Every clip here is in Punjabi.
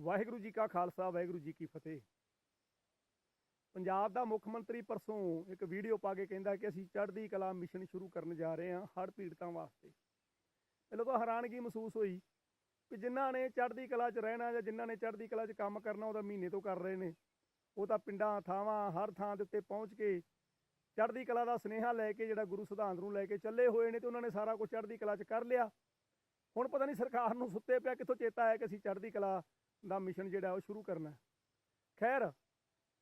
ਵਾਹਿਗੁਰੂ ਜੀ ਕਾ ਖਾਲਸਾ, ਵਾਹਿਗੁਰੂ ਜੀ ਕੀ ਫਤਿਹ। ਪੰਜਾਬ ਦਾ ਮੁੱਖ ਮੰਤਰੀ ਪਰਸੋਂ ਇੱਕ ਵੀਡੀਓ ਪਾ ਕੇ ਕਹਿੰਦਾ ਕਿ ਅਸੀਂ ਚੜ੍ਹਦੀ ਕਲਾ ਮਿਸ਼ਨ ਸ਼ੁਰੂ ਕਰਨ ਜਾ ਰਹੇ ਹਾਂ ਹੜ੍ਹ ਪੀੜਤਾਂ ਵਾਸਤੇ। ਪਹਿਲਾਂ ਤਾਂ ਹੈਰਾਨਗੀ ਮਹਿਸੂਸ ਹੋਈ ਕਿ ਜਿਨ੍ਹਾਂ ਨੇ ਚੜ੍ਹਦੀ ਕਲਾ 'ਚ ਰਹਿਣਾ ਜਾਂ ਜਿਨ੍ਹਾਂ ਨੇ ਚੜ੍ਹਦੀ ਕਲਾ 'ਚ ਕੰਮ ਕਰਨਾ ਉਹਦਾ ਮਹੀਨੇ ਤੋਂ ਕਰ ਰਹੇ ਨੇ। ਉਹ ਤਾਂ ਪਿੰਡਾਂ, ਥਾਵਾਂ, ਹਰ ਥਾਂ ਦੇ ਉੱਤੇ ਪਹੁੰਚ ਕੇ ਚੜ੍ਹਦੀ ਕਲਾ ਦਾ ਸੁਨੇਹਾ ਲੈ ਕੇ ਜਿਹੜਾ ਗੁਰੂ ਸਿਧਾਂਤ ਨੂੰ ਲੈ ਕੇ ਚੱਲੇ ਹੋਏ ਨੇ ਤੇ ਉਹਨਾਂ ਨੇ ਸਾਰਾ ਕੁਝ ਚੜ੍ਹਦੀ ਕਲਾ 'ਚ ਕਰ ਲਿਆ। ਹੁਣ ਪਤਾ ਨਹੀਂ ਸਰਕਾਰ ਨੂੰ ਸੁੱਤੇ ਪਿਆ ਕਿੱਥੋਂ ਚੇਤਾ ਆਇਆ ਕਿ ਅਸੀਂ ਚੜ੍ਹਦੀ ਕਲਾ ਦਾ ਮਿਸ਼ਨ ਜਿਹੜਾ ਉਹ ਸ਼ੁਰੂ ਕਰਨਾ ਖੈਰ,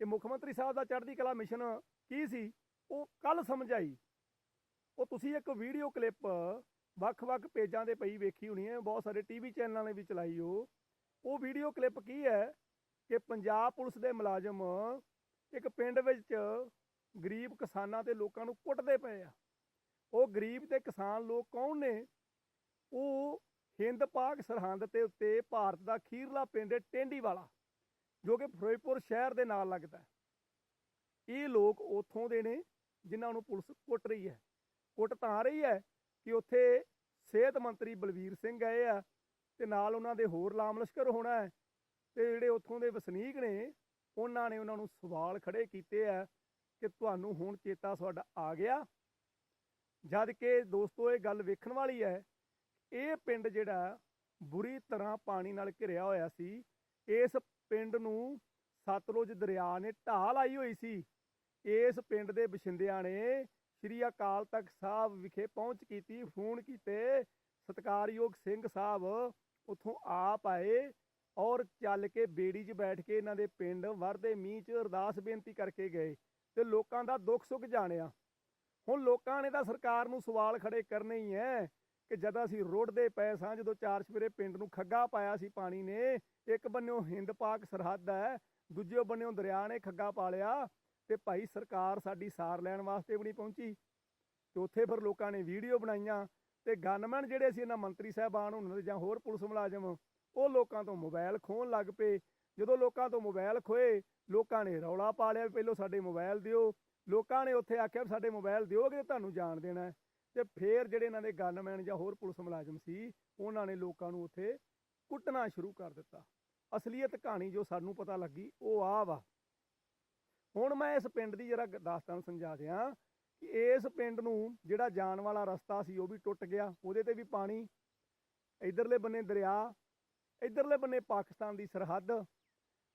ਇਹ ਮੁੱਖ ਮੰਤਰੀ ਸਾਹਿਬ ਦਾ ਚੜ੍ਹਦੀ ਕਲਾ ਮਿਸ਼ਨ ਕੀ ਸੀ? ਉਹ ਕੱਲ ਸਮਝ ਆਈ ਉਹ ਤੁਸੀਂ ਇੱਕ ਵੀਡੀਓ ਕਲਿੱਪ ਵੱਖ-ਵੱਖ ਪੇਜਾਂ ਤੇ ਪਈ ਵੇਖੀ ਹੋਣੀ ਹੈ। ਬਹੁਤ ਸਾਰੇ ਟੀਵੀ ਚੈਨਲਾਂ ਨੇ ਵੀ ਚਲਾਈ ਉਹ। ਉਹ ਵੀਡੀਓ ਕਲਿੱਪ ਕੀ ਹੈ? ਕਿ ਪੰਜਾਬ ਪੁਲਿਸ ਦੇ ਮੁਲਾਜ਼ਮ ਇੱਕ ਪਿੰਡ ਵਿੱਚ ਗਰੀਬ ਕਿਸਾਨਾਂ ਤੇ ਲੋਕਾਂ ਨੂੰ ਕੁੱਟਦੇ ਪਏ ਆ। ਉਹ ਗਰੀਬ ਤੇ ਕਿਸਾਨ ਲੋਕ ਕੌਣ ਨੇ? ਉਹ ਹਿੰਦ ਪਾਕ ਸਰਹੰਦ ਤੇ ਉੱਤੇ ਭਾਰਤ ਦਾ ਖੀਰਲਾ ਪਿੰਡ ਟੇਂਡੀਵਾਲਾ, ਜੋ ਕਿ ਫਿਰੋਜ਼ਪੁਰ ਸ਼ਹਿਰ ਦੇ ਨਾਲ ਲੱਗਦਾ ਇਹ ਲੋਕ ਉੱਥੋਂ ਦੇ ਨੇ ਜਿਨ੍ਹਾਂ ਨੂੰ ਪੁਲਿਸ ਕੁੱਟ ਰਹੀ ਹੈ। ਕੁੱਟ ਤਾਂ ਰਹੀ ਹੈ ਕਿ ਉੱਥੇ ਸਿਹਤ ਮੰਤਰੀ ਬਲਵੀਰ ਸਿੰਘ ਗਏ ਆ ਤੇ ਨਾਲ ਉਹਨਾਂ ਦੇ ਹੋਰ ਲਾਮ ਲਸ਼ਕਰ ਹੋਣਾ ਹੈ ਤੇ ਜਿਹੜੇ ਉੱਥੋਂ ਦੇ ਵਸਨੀਕ ਨੇ, ਉਹਨਾਂ ਨੇ ਉਹਨਾਂ ਨੂੰ ਸਵਾਲ ਖੜੇ ਕੀਤੇ ਆ ਕਿ ਤੁਹਾਨੂੰ ਹੁਣ ਚੇਤਾ ਤੁਹਾਡਾ ਆ ਗਿਆ। ਜਦ ਕਿ ਦੋਸਤੋ, ਇਹ ਗੱਲ ਵੇਖਣ ਵਾਲੀ ਹੈ ਇਹ ਪਿੰਡ ਜਿਹੜਾ ਬੁਰੀ ਤਰ੍ਹਾਂ ਪਾਣੀ ਨਾਲ ਘਿਰਿਆ ਹੋਇਆ ਸੀ, ਇਸ ਪਿੰਡ ਨੂੰ ਸਤਲੁਜ ਦਰਿਆ ਨੇ ਢਾਹ ਲਾਈ ਹੋਈ ਸੀ। ਇਸ ਪਿੰਡ ਦੇ ਬਸ਼ਿੰਦਿਆਂ ਨੇ ਸ਼੍ਰੀ ਅਕਾਲ ਤਖਤ ਸਾਹਿਬ ਵਿਖੇ ਪਹੁੰਚ ਕੀਤੀ, ਫੋਨ ਕੀਤੇ, ਸਤਕਾਰਯੋਗ ਸਿੰਘ ਸਾਹਿਬ ਉਥੋਂ ਆਪ ਆਏ ਔਰ ਚੱਲ ਕੇ ਬੇੜੀ 'ਚ ਬੈਠ ਕੇ ਇਹਨਾਂ ਦੇ ਪਿੰਡ ਵਰਦੇ ਮੀਂਹ 'ਚ ਅਰਦਾਸ ਬੇਨਤੀ ਕਰਕੇ ਗਏ ਤੇ ਲੋਕਾਂ ਦਾ ਦੁੱਖ ਸੁੱਖ ਜਾਣਿਆ। ਹੁਣ ਲੋਕਾਂ ਨੇ ਤਾਂ ਸਰਕਾਰ ਨੂੰ ਸਵਾਲ ਖੜੇ ਕਰਨੇ ਹੀ ਐ ਕਿ ਜਦ ਅਸੀਂ ਰੋੜਦੇ ਪਏ ਸਾਂ, ਜਦੋਂ ਚਾਰ ਸਵੇਰੇ ਪਿੰਡ ਨੂੰ ਖੱਗਾ ਪਾਇਆ ਸੀ ਪਾਣੀ ਨੇ, ਇੱਕ ਬੰਨਿਓ ਹਿੰਦ ਪਾਕ ਸਰਹੱਦ ਹੈ, ਦੂਜੇ ਬੰਨਿਓ ਦਰਿਆ ਨੇ ਖੱਗਾ ਪਾ ਲਿਆ ਤੇ ਭਾਈ ਸਰਕਾਰ ਸਾਡੀ ਸਾਰ ਲੈਣ ਵਾਸਤੇ ਵੀ ਨਹੀਂ ਪਹੁੰਚੀ। ਤੇ ਉੱਥੇ ਫਿਰ ਲੋਕਾਂ ਨੇ ਵੀਡੀਓ ਬਣਾਈਆਂ ਤੇ ਗਨਮੈਨ ਜਿਹੜੇ ਸੀ ਇਹਨਾਂ ਮੰਤਰੀ ਸਾਹਿਬਾਨ, ਉਹਨਾਂ ਦੇ ਜਾਂ ਹੋਰ ਪੁਲਿਸ ਮੁਲਾਜ਼ਮ, ਉਹ ਲੋਕਾਂ ਤੋਂ ਮੋਬਾਈਲ ਖੋਹਣ ਲੱਗ ਪਏ। ਜਦੋਂ ਲੋਕਾਂ ਤੋਂ ਮੋਬਾਈਲ ਖੋਏ ਲੋਕਾਂ ਨੇ ਰੌਲਾ ਪਾ ਲਿਆ ਵੀ ਸਾਡੇ ਮੋਬਾਈਲ ਦਿਓ, ਲੋਕਾਂ ਨੇ ਉੱਥੇ ਆਖਿਆ ਵੀ ਸਾਡੇ ਮੋਬਾਈਲ ਦਿਓਗੇ ਤੁਹਾਨੂੰ ਜਾਣ ਦੇਣਾ ਤੇ ਫੇਰ ਜਿਹੜੇ ਇਹਨਾਂ ਦੇ ਗਨਮੈਨ ਜਾਂ ਹੋਰ ਪੁਲਿਸ ਮੁਲਾਜ਼ਮ ਸੀ, ਉਹਨਾਂ ਨੇ ਲੋਕਾਂ ਨੂੰ ਉੱਥੇ ਕੁੱਟਣਾ ਸ਼ੁਰੂ ਕਰ ਦਿੱਤਾ। ਅਸਲੀਅਤ ਕਹਾਣੀ ਜੋ ਸਾਨੂੰ ਪਤਾ ਲੱਗੀ, ਉਹ ਆ ਵਾ। ਹੁਣ ਮੈਂ ਇਸ ਪਿੰਡ ਦੀ ਜਰਾ ਦਾਸਤਾਨ ਸਮਝਾ ਦਿਆਂ ਕਿ ਇਸ ਪਿੰਡ ਨੂੰ ਜਿਹੜਾ ਜਾਣ ਵਾਲਾ ਰਸਤਾ ਸੀ, ਉਹ ਵੀ ਟੁੱਟ ਗਿਆ। ਉਹਦੇ ਤੇ ਵੀ ਪਾਣੀ, ਇਧਰਲੇ ਬੰਨੇ ਦਰਿਆ, ਇਧਰਲੇ ਬੰਨੇ ਪਾਕਿਸਤਾਨ ਦੀ ਸਰਹੱਦ।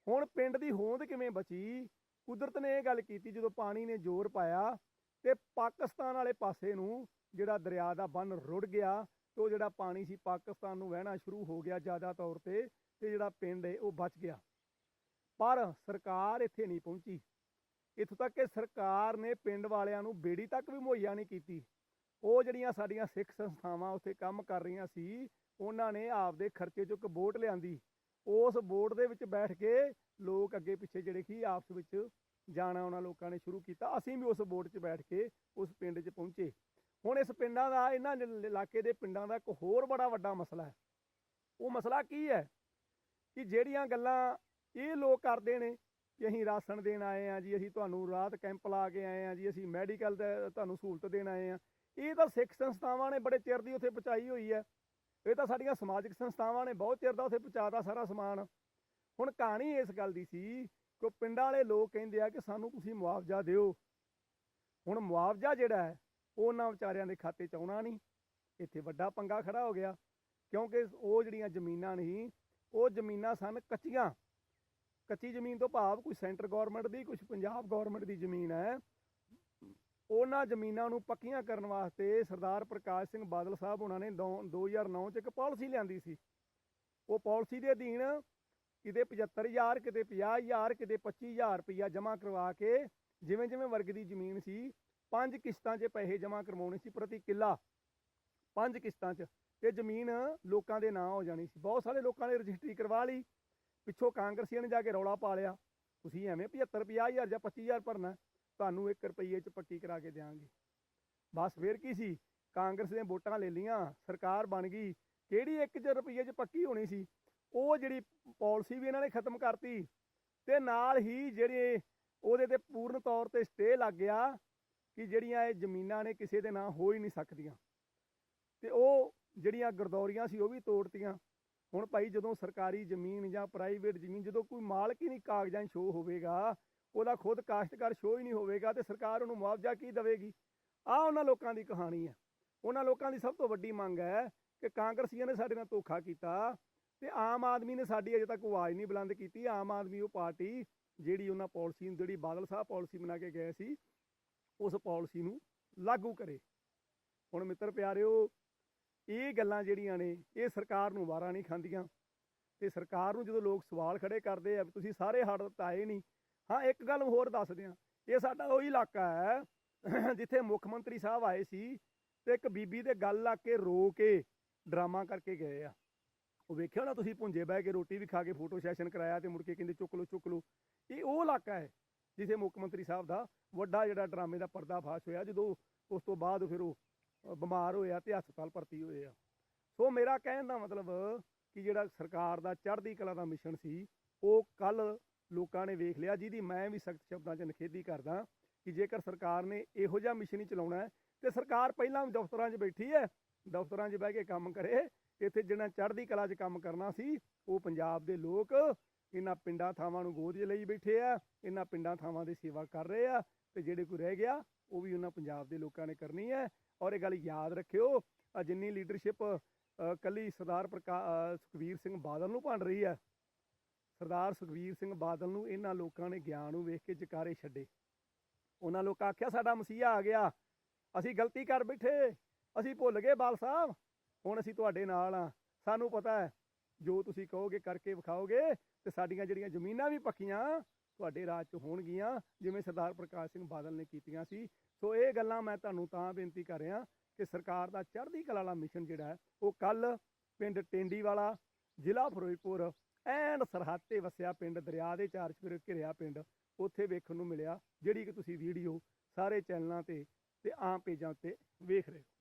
ਹੁਣ ਪਿੰਡ ਦੀ ਹੋਂਦ ਕਿਵੇਂ ਬਚੀ? ਕੁਦਰਤ ਨੇ ਇਹ ਗੱਲ ਕੀਤੀ ਜਦੋਂ ਪਾਣੀ ਨੇ ਜ਼ੋਰ ਪਾਇਆ ਤੇ ਪਾਕਿਸਤਾਨ ਵਾਲੇ ਪਾਸੇ ਨੂੰ ਜਿਹੜਾ ਦਰਿਆ ਦਾ ਬੰਨ ਰੁੜ ਗਿਆ ਤੇ ਉਹ ਜਿਹੜਾ ਪਾਣੀ ਸੀ ਪਾਕਿਸਤਾਨ ਨੂੰ ਵਹਿਣਾ ਸ਼ੁਰੂ ਹੋ ਗਿਆ ਜ਼ਿਆਦਾ ਤੌਰ ਤੇ ਤੇ ਜਿਹੜਾ ਪਿੰਡ ਹੈ ਉਹ ਬਚ ਗਿਆ। ਪਰ ਸਰਕਾਰ ਇੱਥੇ ਨਹੀਂ ਪਹੁੰਚੀ। ਇੱਥੋਂ ਤੱਕ ਕਿ ਸਰਕਾਰ ਨੇ ਪਿੰਡ ਵਾਲਿਆਂ ਨੂੰ ਬੇੜੀ ਤੱਕ ਵੀ ਮੁਹੱਈਆ ਨਹੀਂ ਕੀਤੀ। ਉਹ ਜਿਹੜੀਆਂ ਸਾਡੀਆਂ ਸਿੱਖ ਸੰਸਥਾਵਾਂ ਉੱਥੇ ਕੰਮ ਕਰ ਰਹੀਆਂ ਸੀ, ਉਹਨਾਂ ਨੇ ਆਪਦੇ ਖਰਚੇ ਚੋਂ ਇੱਕ ਬੋਟ ਲਿਆਂਦੀ। ਉਸ ਬੋਟ ਦੇ ਵਿੱਚ ਬੈਠ ਕੇ ਲੋਕ ਅੱਗੇ ਪਿੱਛੇ ਜਿਹੜੇ ਕੀ ਆਪਸ ਵਿੱਚ ਜਾਣਾ ਉਹਨਾਂ ਲੋਕਾਂ ਨੇ ਸ਼ੁਰੂ ਕੀਤਾ। ਅਸੀਂ ਵੀ ਉਸ ਬੋਟ 'ਚ ਬੈਠ ਕੇ ਉਸ ਪਿੰਡ 'ਚ ਪਹੁੰਚੇ। ਹੁਣ ਇਸ ਪਿੰਡਾਂ ਦਾ, ਇਹਨਾਂ ਇਲ- ਇਲਾਕੇ ਦੇ ਪਿੰਡਾਂ ਦਾ ਇੱਕ ਹੋਰ ਬੜਾ ਵੱਡਾ ਮਸਲਾ ਹੈ। ਉਹ ਮਸਲਾ ਕੀ ਹੈ ਕਿ ਜਿਹੜੀਆਂ ਗੱਲਾਂ ਇਹ ਲੋਕ ਕਰਦੇ ਨੇ ਕਿ ਅਸੀਂ ਰਾਸ਼ਨ ਦੇਣ ਆਏ ਆ ਜੀ, ਅਸੀਂ ਤੁਹਾਨੂੰ ਰਾਤ ਕੈਂਪ ਲਾ ਕੇ ਆਏ ਆ ਜੀ, ਅਸੀਂ ਮੈਡੀਕਲ ਦਾ, ਤੁਹਾਨੂੰ ਸਹੂਲਤ ਦੇਣ ਆਏ ਆ ਇਹ ਤਾਂ ਸਿੱਖ ਸੰਸਥਾਵਾਂ ਨੇ ਬੜੇ ਚਿਰ ਦੀ ਉੱਥੇ ਪਹੁੰਚਾਈ ਹੋਈ ਹੈ। ਇਹ ਤਾਂ ਸਾਡੀਆਂ ਸਮਾਜਿਕ ਸੰਸਥਾਵਾਂ ਨੇ ਬਹੁਤ ਚਿਰ ਦਾ ਉੱਥੇ ਪਹੁੰਚਾਤਾ ਸਾਰਾ ਸਮਾਨ। ਹੁਣ ਕਹਾਣੀ ਇਸ ਗੱਲ ਦੀ ਸੀ ਕਿ ਉਹ ਪਿੰਡਾਂ ਵਾਲੇ ਲੋਕ ਕਹਿੰਦੇ ਆ ਕਿ ਸਾਨੂੰ ਤੁਸੀਂ ਮੁਆਵਜ਼ਾ ਦਿਓ। ਹੁਣ ਮੁਆਵਜ਼ਾ ਜਿਹੜਾ ਹੈ ਉਹਨਾਂ ਵਿਚਾਰਿਆਂ ਦੇ ਖਾਤੇ 'ਚ ਆਉਣਾ ਨਹੀਂ। ਇੱਥੇ ਵੱਡਾ ਪੰਗਾ ਖੜਾ ਹੋ ਗਿਆ, ਕਿਉਂਕਿ ਉਹ ਜਿਹੜੀਆਂ ਜ਼ਮੀਨਾਂ ਨਹੀਂ ਉਹ ਜ਼ਮੀਨਾਂ ਸਨ ਕੱਚੀਆਂ। ਕੱਚੀ ਜ਼ਮੀਨ ਤੋਂ ਭਾਵ ਕੋਈ ਸੈਂਟਰ ਗਵਰਨਮੈਂਟ ਦੀ ਕੁਝ ਪੰਜਾਬ ਗਵਰਨਮੈਂਟ ਦੀ ਜ਼ਮੀਨ ਹੈ। ਉਹਨਾਂ ਜ਼ਮੀਨਾਂ ਨੂੰ ਪੱਕੀਆਂ ਕਰਨ ਵਾਸਤੇ ਸਰਦਾਰ ਪ੍ਰਕਾਸ਼ ਸਿੰਘ ਬਾਦਲ ਸਾਹਿਬ ਉਹਨਾਂ ਨੇ ਦੋ- 2009 ਚ ਇੱਕ ਪਾਲਿਸੀ ਲਿਆਂਦੀ ਸੀ। ਉਹ ਪਾਲਿਸੀ ਦੇ ਅਧੀਨ ਕਿਤੇ 75000 ਕਿਤੇ 50000 ਕਿਤੇ 25000 ਰੁਪਇਆ ਜਮ੍ਹਾਂ ਕਰਵਾ ਕੇ ਜਿਵੇਂ ਜਿਵੇਂ ਵਰਗ ਦੀ ਜ਼ਮੀਨ ਸੀ ਪੰਜ ਕਿਸ਼ਤਾਂ 'ਚ ਪੈਸੇ ਜਮ੍ਹਾਂ ਕਰਵਾਉਣੇ ਸੀ ਪ੍ਰਤੀ ਕਿੱਲਾ, ਪੰਜ ਕਿਸ਼ਤਾਂ 'ਚ, ਤੇ ਜ਼ਮੀਨ ਲੋਕਾਂ ਦੇ ਨਾਂ ਹੋ ਜਾਣੀ ਸੀ। ਬਹੁਤ ਸਾਰੇ ਲੋਕਾਂ ਨੇ ਰਜਿਸਟਰੀ ਕਰਵਾ ਲਈ। ਪਿੱਛੋਂ ਕਾਂਗਰਸੀਆਂ ਨੇ ਜਾ ਕੇ ਰੌਲਾ ਪਾ ਲਿਆ। ਤੁਸੀਂ ਐਵੇਂ 75 50000 ਜਾਂ 25000 ਭਰਨਾ ਤੁਹਾਨੂੰ 1 ਰੁਪਈਏ 'ਚ ਪੱਕੀ ਕਰਾ ਕੇ ਦੇਵਾਂਗੇ ਬਸ ਫੇਰ ਕੀ ਸੀ? ਕਾਂਗਰਸ ਨੇ ਵੋਟਾਂ ਲੈ ਲੀਆਂ ਸਰਕਾਰ ਬਣ ਗਈ। ਕਿਹੜੀ 1 ਰੁਪਈਏ 'ਚ ਪੱਕੀ ਹੋਣੀ ਸੀ? ਉਹ ਜਿਹੜੀ ਪਾਲਿਸੀ ਵੀ ਇਹਨਾਂ ਨੇ ਖਤਮ ਕਰਤੀ, ਤੇ ਨਾਲ ਹੀ ਜਿਹੜੇ ਉਹਦੇ ਤੇ ਪੂਰਨ ਤੌਰ ਤੇ ਸਟੇ ਲੱਗ ਗਿਆ ਕਿ ਜਿਹੜੀਆਂ ਇਹ ਜ਼ਮੀਨਾਂ ਨੇ ਕਿਸੇ ਦੇ ਨਾਂ ਹੋ ਹੀ ਨਹੀਂ ਸਕਦੀਆਂ। ਤੇ ਉਹ ਜਿਹੜੀਆਂ ਗਰਦੌਰੀਆਂ ਸੀ ਉਹ ਵੀ ਤੋੜਤੀਆਂ। ਹੁਣ ਭਾਈ ਜਦੋਂ ਸਰਕਾਰੀ ਜ਼ਮੀਨ ਜਾਂ ਪ੍ਰਾਈਵੇਟ ਜ਼ਮੀਨ ਜਦੋਂ ਕੋਈ ਮਾਲਕ ਹੀ ਨਹੀਂ ਕਾਗਜ਼ਾਂ 'ਚ ਸ਼ੋਅ ਹੋਵੇਗਾ, ਉਹਦਾ ਖੁਦ ਕਾਸ਼ਤਕਾਰ ਸ਼ੋਅ ਹੀ ਨਹੀਂ ਹੋਵੇਗਾ ਤੇ ਸਰਕਾਰ ਉਹਨੂੰ ਮੁਆਵਜ਼ਾ ਕੀ ਦੇਵੇਗੀ? ਆ ਉਹਨਾਂ ਲੋਕਾਂ ਦੀ ਕਹਾਣੀ ਹੈ। ਉਹਨਾਂ ਲੋਕਾਂ ਦੀ ਸਭ ਤੋਂ ਵੱਡੀ ਮੰਗ ਹੈ ਕਿ ਕਾਂਗਰਸੀਆਂ ਨੇ ਸਾਡੇ ਨਾਲ ਧੋਖਾ ਕੀਤਾ ਤੇ ਆਮ ਆਦਮੀ ਨੇ ਸਾਡੀ ਅਜੇ ਤੱਕ ਆਵਾਜ਼ ਨਹੀਂ ਬੁਲੰਦ ਕੀਤੀ। ਆਮ ਆਦਮੀ ਉਹ ਪਾਰਟੀ ਜਿਹੜੀ ਉਹਨਾਂ ਪਾਲਿਸੀ ਜਿਹੜੀ ਬਾਦਲ ਸਾਹਿਬ ਪਾਲਿਸੀ ਬਣਾ ਕੇ ਗਏ ਸੀ ਉਸ ਪਾਲਿਸੀ ਨੂੰ ਲਾਗੂ ਕਰੇ। ਹੁਣ ਮਿੱਤਰ ਪਿਆਰਿਓ, ਇਹ ਗੱਲਾਂ ਜਿਹੜੀਆਂ ਨੇ, ਇਹ ਸਰਕਾਰ ਨੂੰ ਵਾਰਾਂ ਨਹੀਂ ਖਾਂਦੀਆਂ। ਤੇ ਸਰਕਾਰ ਨੂੰ ਜਦੋਂ ਲੋਕ ਸਵਾਲ ਖੜੇ ਕਰਦੇ ਆ, ਵੀ ਤੁਸੀਂ ਸਾਰੇ ਹੜ੍ਹ ਤਾਂ ਆਏ ਨਹੀਂ। ਹਾਂ, ਇੱਕ ਗੱਲ ਹੋਰ ਦੱਸ ਦਿਆਂ। ਇਹ ਸਾਡਾ ਉਹੀ ਇਲਾਕਾ ਹੈ, ਜਿੱਥੇ ਮੁੱਖ ਮੰਤਰੀ ਸਾਹਿਬ ਆਏ ਸੀ ਤੇ ਇੱਕ ਬੀਬੀ ਦੇ ਗੱਲ ਲਾ ਕੇ ਰੋ ਕੇ ਡਰਾਮਾ ਕਰਕੇ ਗਏ ਆ। ਉਹ ਵੇਖਿਆ ਨਾ ਤੁਸੀਂ, ਭੁੰਜੇ ਬਹਿ ਕੇ ਰੋਟੀ ਵੀ ਖਾ ਕੇ ਫੋਟੋ ਸੈਸ਼ਨ ਕਰਾਇਆ ਤੇ ਮੁੜ ਕੇ ਕਹਿੰਦੇ, ਚੁੱਕ ਲਓ ਚੁੱਕ ਲਓ। ਇਹ ਉਹ ਇਲਾਕਾ ਹੈ ਜਿੱਥੇ ਮੁੱਖ ਮੰਤਰੀ ਸਾਹਿਬ ਦਾ ਵੱਡਾ ਜਿਹੜਾ ਡਰਾਮੇ ਦਾ ਪਰਦਾਫਾਸ਼ ਹੋਇਆ, ਜਦੋਂ ਉਸ ਤੋਂ ਬਾਅਦ ਫਿਰ ਉਹ ਬਿਮਾਰ ਹੋਇਆ ਤੇ ਹਸਪਤਾਲ ਭਰਤੀ ਹੋਏ ਆ। ਸੋ ਮੇਰਾ ਕਹਿਣ ਦਾ ਮਤਲਬ ਕਿ ਜਿਹੜਾ ਸਰਕਾਰ ਦਾ ਚੜ੍ਹਦੀ ਕਲਾ ਦਾ ਮਿਸ਼ਨ ਸੀ, ਉਹ ਕੱਲ ਲੋਕਾਂ ਨੇ ਵੇਖ ਲਿਆ, ਜਿਹਦੀ ਮੈਂ ਵੀ ਸਖਤ ਸ਼ਬਦਾਂ 'ਚ ਨਿਖੇਧੀ ਕਰਦਾ ਕਿ ਜੇਕਰ ਸਰਕਾਰ ਨੇ ਇਹੋ ਜਿਹਾ ਮਿਸ਼ਨ ਹੀ ਚਲਾਉਣਾ ਹੈ, ਤੇ ਸਰਕਾਰ ਪਹਿਲਾਂ ਵੀ ਦਫ਼ਤਰਾਂ 'ਚ ਬੈਠੀ ਹੈ, ਦਫ਼ਤਰਾਂ 'ਚ ਬਹਿ ਕੇ ਕੰਮ ਕਰੇ, ਇੱਥੇ ਜਿਹੜਾ ਚੜ੍ਹਦੀ ਕਲਾ 'ਚ ਕੰਮ ਕਰਨਾ ਸੀ, ਉਹ ਪੰਜਾਬ ਦੇ ਲੋਕ ਇਹਨਾਂ ਪਿੰਡਾਂ ਥਾਵਾਂ ਨੂੰ ਗੋਦ 'ਚ ਲਈ ਬੈਠੇ ਆ, ਇਹਨਾਂ ਪਿੰਡਾਂ ਥਾਵਾਂ ਦੀ ਸੇਵਾ ਕਰ ਰਹੇ ਆ ਤੇ ਜਿਹੜੇ ਕੋਈ ਰਹਿ ਗਿਆ, ਉਹ ਵੀ ਉਹਨਾਂ ਪੰਜਾਬ ਦੇ ਲੋਕਾਂ ਨੇ ਕਰਨੀ ਹੈ। ਔਰ ਇਹ ਗੱਲ ਯਾਦ ਰੱਖਿਓ, ਆ ਜਿੰਨੀ ਲੀਡਰਸ਼ਿਪ ਕੱਲੀ ਸਰਦਾਰ ਪ੍ਰਕਾ ਸੁਖਬੀਰ ਸਿੰਘ ਬਾਦਲ ਨੂੰ ਭੰਡ ਰਹੀ ਹੈ। ਸਰਦਾਰ ਸੁਖਬੀਰ ਸਿੰਘ ਬਾਦਲ ਨੂੰ ਇਹਨਾਂ ਲੋਕਾਂ ਨੇ ਗਿਆਨ ਨੂੰ ਵੇਖ ਕੇ ਜਕਾਰੇ ਛੱਡੇ। ਉਹਨਾਂ ਲੋਕਾਂ ਆਖਿਆ, ਸਾਡਾ ਮਸੀਹਾ ਆ ਗਿਆ। ਅਸੀਂ ਗਲਤੀ ਕਰ ਬੈਠੇ, ਅਸੀਂ ਭੁੱਲ ਗਏ ਬਾਲ ਸਾਹਿਬ। ਹੁਣ ਅਸੀਂ ਤੁਹਾਡੇ ਨਾਲ ਆ। ਸਾਨੂੰ ਪਤਾ ਹੈ ਜੋ ਤੁਸੀਂ ਕਹੋਗੇ ਕਰਕੇ ਵਿਖਾਓਗੇ ਤੇ ਸਾਡੀਆਂ ਜਿਹੜੀਆਂ ਜ਼ਮੀਨਾਂ ਵੀ ਪੱਕੀਆਂ ਤੁਹਾਡੇ ਰਾਜ 'ਚ ਹੋਣਗੀਆਂ, ਜਿਵੇਂ ਸਰਦਾਰ ਪ੍ਰਕਾਸ਼ ਸਿੰਘ ਬਾਦਲ ਨੇ ਕੀਤੀਆਂ ਸੀ। ਸੋ ਇਹ ਗੱਲਾਂ ਮੈਂ ਤੁਹਾਨੂੰ ਤਾਂ ਬੇਨਤੀ ਕਰ ਰਿਹਾ ਕਿ ਸਰਕਾਰ ਦਾ ਚੜ੍ਹਦੀ ਕਲਾ ਵਾਲਾ ਮਿਸ਼ਨ ਜਿਹੜਾ ਉਹ ਕੱਲ ਪਿੰਡ ਟੇਂਡੀ ਵਾਲਾ ਜ਼ਿਲ੍ਹਾ ਫਿਰੋਜ਼ਪੁਰ, ਐਨ ਸਰਹੱਦ ਤੇ ਵਸਿਆ ਪਿੰਡ, ਦਰਿਆ ਦੇ ਚਾਰ ਚੁਫੇਰੇ ਘਿਰਿਆ ਪਿੰਡ, ਉੱਥੇ ਵੇਖਣ ਨੂੰ ਮਿਲਿਆ, ਜਿਹੜੀ ਕਿ ਤੁਸੀਂ ਵੀਡੀਓ ਸਾਰੇ ਚੈਨਲਾਂ ਤੇ ਤੇ ਆਮ ਪੇਜਾਂ ਉੱਤੇ ਵੇਖ ਰਹੇ ਹੋ।